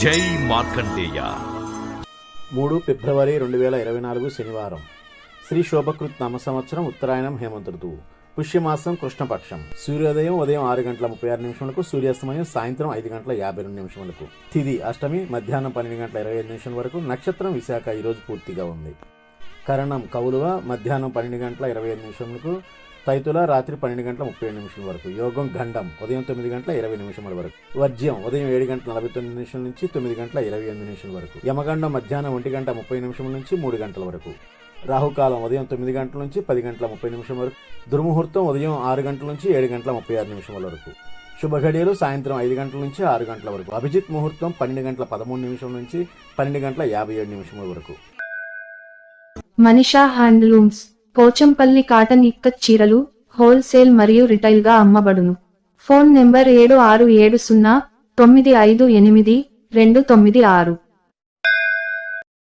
జై మార్కండేయ. మూడు ఫిబ్రవరి రెండు వేల ఇరవై నాలుగు శనివారం. శ్రీ శోభకృత్ నామ సంవత్సరం ఉత్తరాయణం హేమంత ఋతువు. పుష్యమాసం కృష్ణపక్షం. సూర్యోదయం ఉదయం ఆరు గంటల ముప్పై ఆరు నిమిషములకు సూర్యాస్తమయం సాయంత్రం ఐదు గంటల యాభై రెండు నిమిషములకు. తిది అష్టమి మధ్యాహ్నం పన్నెండు గంటల ఇరవై ఐదు నిమిషం వరకు నక్షత్రం విశాఖ ఈరోజు పూర్తిగా ఉంది. కరణం కవులువ మధ్యాహ్నం పన్నెండు గంటల ఇరవై ఐదు నిమిషములకు తైతుల రాత్రి పన్నెండు గంటల ముప్పై ఏడు నిమిషాల వరకు యోగం గండం ఉదయం తొమ్మిది గంటల ఇరవై నిమిషముల వరకు వర్జ్యం ఉదయం ఏడు గంటల నలభై తొమ్మిది నిమిషాల నుంచి తొమ్మిది గంటల ఇరవై ఎనిమిది నిమిషాల వరకు యమగండం మధ్యాహ్నం ఒంటి గంట ముప్పై నిమిషం నుంచి మూడు గంటల వరకు రాహుకాలం ఉదయం తొమ్మిది గంటల నుంచి పది గంటల ముప్పై నిమిషం వరకు దుర్ముహూర్తం ఉదయం ఆరు గంటల నుంచి ఏడు గంటల ముప్పై ఆరు నిమిషముల వరకు శుభఘడియలు సాయంత్రం ఐదు గంటల నుంచి ఆరు గంటల వరకు అభిజిత్ ముహూర్తం పన్నెండు గంటల పదమూడు నిమిషం నుంచి పన్నెండు గంటల యాభై ఏడు నిమిషముల వరకు. మనిషా హ్యాండ్లూమ్స్ పోచంపల్లి కాటన్ ఇక్కత్ చీరలు హోల్సేల్ మరియు రిటైల్గా అమ్మబడును. ఫోన్ నెంబర్ ఏడు ఆరు ఏడు సున్నా తొమ్మిది ఐదు ఎనిమిది రెండు తొమ్మిది ఆరు.